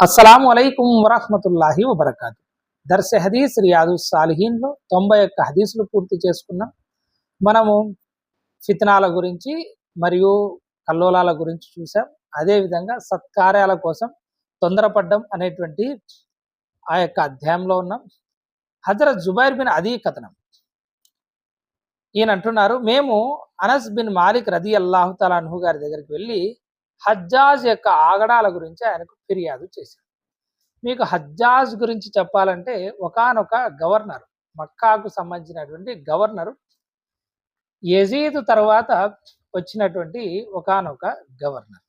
అస్సలాము అలైకుం వరహమతుల్లాహి వబర్కాతు. దర్శ హదీస్ రియాదు సాలిహీన్లో తొంభై ఒక్క హదీసులు పూర్తి చేసుకున్నాం. మనము ఫితనాల గురించి మరియు కల్లోలాల గురించి చూసాం. అదేవిధంగా సత్కార్యాల కోసం తొందరపడ్డం అనేటువంటి ఆ యొక్క అధ్యాయంలో ఉన్నాం. హజరత్ జుబైర్ బిన్ అదీ కథనం. ఈయన అంటున్నారు మేము అనస్ బిన్ మాలిక్ రది అల్లాహు తలాన్హు గారి దగ్గరికి వెళ్ళి హజ్జాజ్ యొక్క ఆగడాల గురించి ఆయనకు ఫిర్యాదు చేశారు మీకు హజ్జాజ్ గురించి చెప్పాలంటే ఒకానొక గవర్నర్ మక్కాకు సంబంధించినటువంటి గవర్నరు యజీద్ తర్వాత వచ్చినటువంటి ఒకానొక గవర్నర్.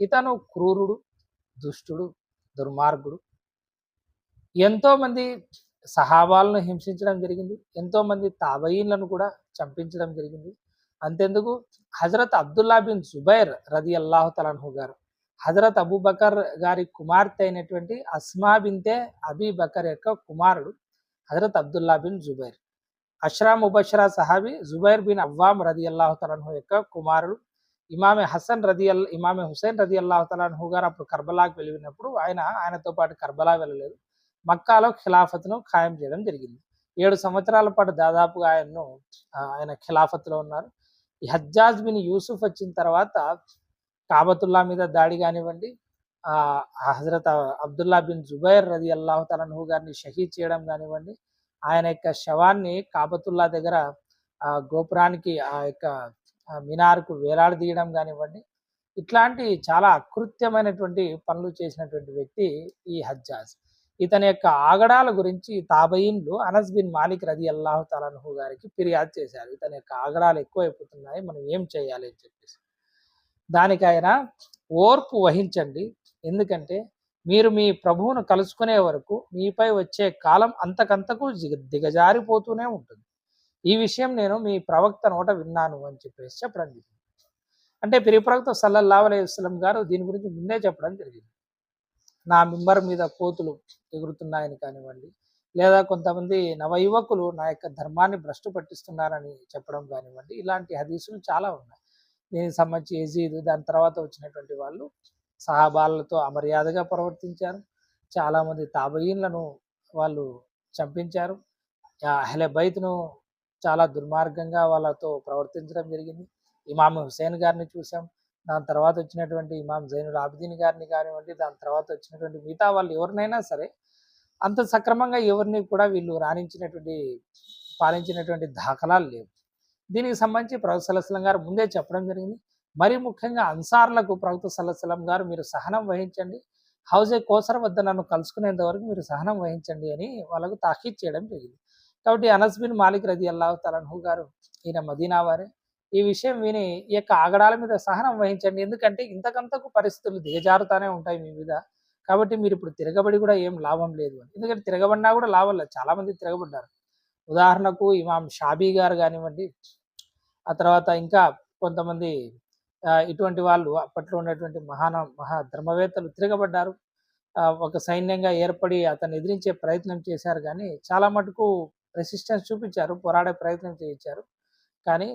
ఇతను క్రూరుడు దుష్టుడు దుర్మార్గుడు. ఎంతోమంది సహాబాలను హింసించడం జరిగింది. ఎంతోమంది తాబయీన్లను కూడా చంపించడం జరిగింది. అంతెందుకు? హజరత్ అబ్దుల్లా బిన్ జుబైర్ రది అల్లాహు తలన్హు గారు. హజరత్ అబూబకర్ గారి కుమార్తె అయినటువంటి అస్మా బింతే అబీ బకర్ యొక్క కుమారుడు హజరత్ అబ్దుల్లా బిన్ జుబైర్. అష్రా ముబష్రా సహాబీ జుబైర్ బిన్ అవ్వామ్ రది అల్లాహు తలన్హు యొక్క కుమారుడు. ఇమామె హసన్ రది అల్ ఇమామె హుసేన్ రది అల్లాహు తలన్హు గారు అప్పుడు కర్బలాకి వెళ్ళినప్పుడు ఆయన ఆయనతో పాటు కర్బలా వెళ్ళలేదు. మక్కాలో ఖిలాఫత్ను ఖాయం చేయడం జరిగింది. ఏడు సంవత్సరాల పాటు దాదాపుగా ఆయన్ను ఆయన ఖిలాఫత్లో ఉన్నారు. ఈ హజ్జాజ్ బిన్ యూసుఫ్ వచ్చిన తర్వాత కాబతుల్లా మీద దాడి కానివ్వండి హజరత్ అబ్దుల్లా బిన్ జుబైర్ రది అల్లాహు తలన్హు గారిని షహీద్ చేయడం కానివ్వండి ఆయన యొక్క శవాన్ని కాబతుల్లా దగ్గర ఆ గోపురానికి ఆ యొక్క మినార్కు వేలాడదీయడం కానివ్వండి ఇట్లాంటి చాలా అకృత్యమైనటువంటి పనులు చేసినటువంటి వ్యక్తి ఈ హజ్జాజ్. ఇతని యొక్క ఆగడాల గురించి తాబయీన్లు అనస్ బిన్ మాలిక్ రది అల్లాహు తలన్హు గారికి ఫిర్యాదు చేశారు. ఇతని యొక్క ఆగడాలు ఎక్కువైపోతున్నాయి మనం ఏం చేయాలి అని చెప్పేసి. దానికి ఆయన ఓర్పు వహించండి. ఎందుకంటే మీరు మీ ప్రభువును కలుసుకునే వరకు మీపై వచ్చే కాలం అంతకంతకు దిగ- దిగజారిపోతూనే ఉంటుంది. ఈ విషయం నేను మీ ప్రవక్త నోట విన్నాను అని చెప్పేసి చెప్పడం జరిగింది. అంటే పిరి ప్రవక్త సల్లల్లాహు అలైహి వసల్లం గారు దీని గురించి ముందే చెప్పడం జరిగింది. నా మెంబర్ మీద కోతులు ఎగురుతున్నాయని కానివ్వండి లేదా కొంతమంది నవయువకులు నా యొక్క ధర్మాన్ని భ్రష్టు పట్టిస్తున్నారని చెప్పడం కానివ్వండి ఇలాంటి హదీసులు చాలా ఉన్నాయి. దీనికి సంబంధించి యజీద్ దాని తర్వాత వచ్చినటువంటి వాళ్ళు సహాబాలతో అమర్యాదగా ప్రవర్తించారు. చాలామంది తాబయీన్లను వాళ్ళు చంపించారు. అహ్లె బైత్ను చాలా దుర్మార్గంగా వాళ్ళతో ప్రవర్తించడం జరిగింది. ఇమామ్ హుసేన్ గారిని చూసాం దాని తర్వాత వచ్చినటువంటి ఇమాం జైనుల్ ఆబిదీన్ గారిని కానివ్వండి దాని తర్వాత వచ్చినటువంటి మిగతా వాళ్ళు ఎవరినైనా సరే అంత సక్రమంగా ఎవరిని కూడా వీళ్ళు రాణించినటువంటి పాలించినటువంటి దాఖలాలు లేవు. దీనికి సంబంధించి ప్రవక్త సలస్లం గారు ముందే చెప్పడం జరిగింది. మరి ముఖ్యంగా అన్సార్లకు ప్రవక్త సలస్లం గారు మీరు సహనం వహించండి. హౌజే కోసర వద్ద నన్ను కలుసుకునేంత వరకు మీరు సహనం వహించండి అని వాళ్ళకు తాకీద్ చేయడం జరిగింది. కాబట్టి అనస్బిన్ మాలిక్ రది అల్లాహు తలన్హు గారు ఈయన మదీనా వారే. ఈ విషయం విని ఈ యొక్క ఆగడాల మీద సహనం వహించండి. ఎందుకంటే ఇంతకంతకు పరిస్థితులు దిగజారుతానే ఉంటాయి మీ మీద. కాబట్టి మీరు ఇప్పుడు తిరగబడి కూడా ఏం లాభం లేదు అని. ఎందుకంటే తిరగబడినా కూడా లాభం లేదు. చాలామంది తిరగబడ్డారు. ఉదాహరణకు ఇమాం షాబీ గారు కానివ్వండి ఆ తర్వాత ఇంకా కొంతమంది ఇటువంటి వాళ్ళు అప్పట్లో ఉన్నటువంటి మహాన మహా ధర్మవేత్తలు తిరగబడ్డారు ఒక సైన్యంగా ఏర్పడి అతను ఎదిరించే ప్రయత్నం చేశారు. కానీ చాలా మటుకు రెసిస్టెన్స్ చూపించారు. పోరాడే ప్రయత్నం చేయించారు. కానీ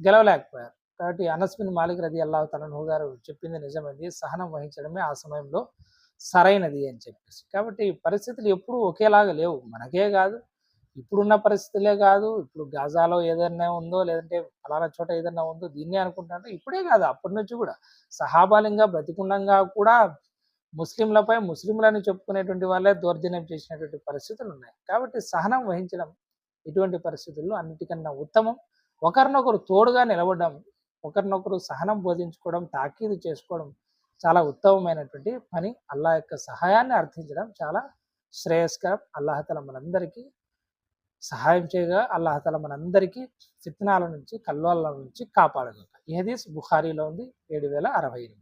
గెలవలేకపోయారు. కాబట్టి అనస్మిన్ మాలిక్ రది అల్లాహ్ తలను గారు చెప్పింది నిజమైంది. సహనం వహించడమే ఆ సమయంలో సరైనది అని చెప్పేసి. కాబట్టి పరిస్థితులు ఎప్పుడూ ఒకేలాగా లేవు. మనకే కాదు. ఇప్పుడున్న పరిస్థితులే కాదు. ఇప్పుడు గాజాలో ఏదైనా ఉందో లేదంటే ఫలానా చోట ఏదైనా ఉందో దీన్నే అనుకుంటాంటే ఇప్పుడే కాదు. అప్పటి నుంచి కూడా సహాబాలింగా బ్రతికుండంగా కూడా ముస్లింలపై ముస్లింలని చెప్పుకునేటువంటి వాళ్ళే దౌర్జన్యం చేసినటువంటి పరిస్థితులు ఉన్నాయి. కాబట్టి సహనం వహించడం ఇటువంటి పరిస్థితుల్లో అన్నిటికన్నా ఉత్తమం. ఒకరినొకరు తోడుగా నిలబడడం ఒకరినొకరు సహనం బోధించుకోవడం తాకీదు చేసుకోవడం చాలా ఉత్తమమైనటువంటి పని. అల్లా యొక్క సహాయాన్ని అర్థించడం చాలా శ్రేయస్కరం. అల్లాహతల మనందరికీ సహాయం చేయగా అల్లాహతల మనందరికీ ఫిత్నాల నుంచి కల్వాల నుంచి కాపాడగలరు ఈ హదీస్ బుఖారీలో ఉంది ఏడు వేల అరవై ఎనిమిది.